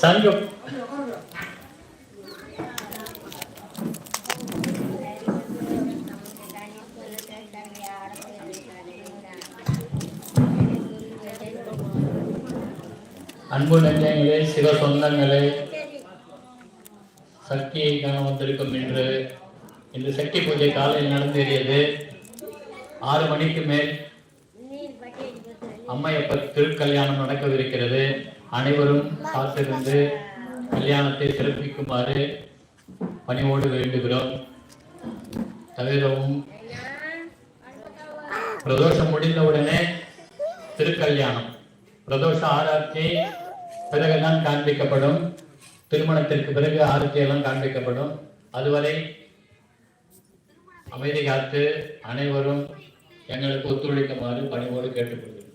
இந்த அன்பு நெஞ்சங்களே சிவ சொந்தங்களே சக்தியை காண வந்திருக்கும் இன்று. இந்த சக்தி பூஜை காலையில் நடந்தேறியது. ஆறு மணிக்கு மேல் அம்மையப்பர் திருக்கல்யாணம் நடக்கவிருக்கிறது. அனைவரும் காத்திருந்து கல்யாணத்தை சிறப்பிக்குமாறு பணிவோடு வேண்டுகிறோம். தவிரவும் பிரதோஷம் முடிந்தவுடனே திருக்கல்யாணம். பிரதோஷ ஆராய்ச்சி பிறகுதான் காண்பிக்கப்படும். திருமணத்திற்கு பிறகு ஆரத்தி எல்லாம் காண்பிக்கப்படும். அதுவரை அமைதி காத்து அனைவரும் எங்களுக்கு ஒத்துழைக்குமாறு பணிவோடு கேட்டுக்கொள்கிறோம்.